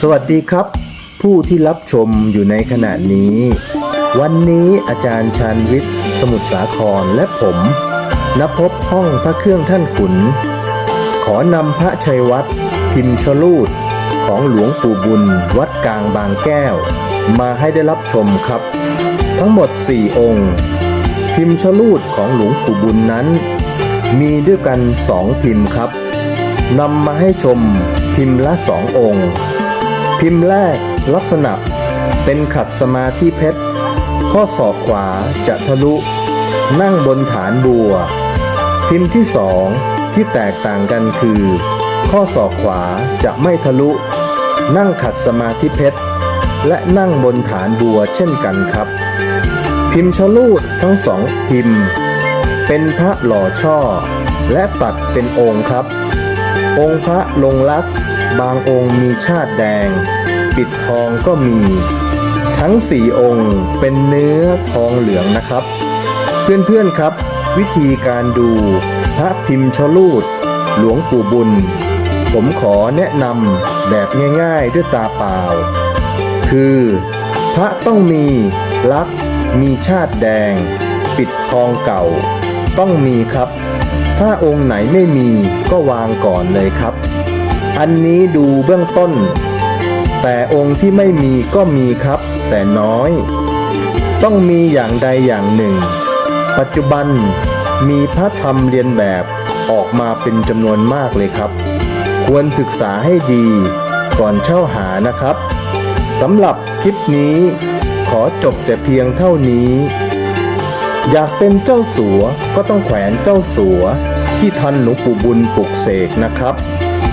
สวัสดีครับ ผู้ที่รับชมอยู่ในขณะนี้ วันนี้อาจารย์ชาญวิทย์ สมุทรสาครและผมนภพห้องพระเครื่องท่านขุน ขอนำพระชัยวัดพิมพ์ชลูดของหลวงปู่บุญ วัดกลางบางแก้ว มาให้ได้รับชมครับ ทั้งหมด 4 องค์ พิมพ์ชลูดของหลวงปู่บุญนั้น มีด้วยกันสองพิมพ์ครับนำมาให้ชมพิมพ์ละสององค์ พิมพ์แรกลักษณะเป็นขัดสมาธิเพชร ข้อศอกขวาจะทะลุ นั่งบนฐานบัว พิมพ์ที่สองที่แตกต่างกันคือ ข้อศอกขวาจะไม่ทะลุ นั่งขัดสมาธิเพชร และนั่งบนฐานบัวเช่นกันครับ พิมพ์ชลูดทั้งสองพิมพ์ เป็นพระหล่อช่อ และตัดเป็นองค์ครับ องค์พระลงลักษ์ บางองค์มีชาติแดง ปิดทองก็มี ทั้งสี่องค์เป็นเนื้อทองเหลืองนะครับ เพื่อนๆครับ วิธีการดูพระพิมพ์ชลูด หลวงปู่บุญ ผมขอแนะนำแบบง่ายๆด้วยตาเปล่า คือ พระต้องมีลักษมีชาติแดง ปิดทองเก่า ต้องมีครับ ถ้าองค์ไหนไม่มีก็วางก่อนเลยครับ อันนี้ดูเบื้องต้น แต่องค์ที่ไม่มีก็มีครับ แต่น้อย ต้องมีอย่างใดอย่างหนึ่ง ปัจจุบันมีพระธรรมเรียนแบบออกมาเป็นจำนวนมากเลยครับ ควรศึกษาให้ดีก่อนเช่าหานะครับสำหรับคลิปนี้ขอจบแต่เพียงเท่านี้ อยากเป็นเจ้าสัวก็ต้องแขวนเจ้าสัวที่ทันหลวงปู่บุญปลุกเสกนะครับ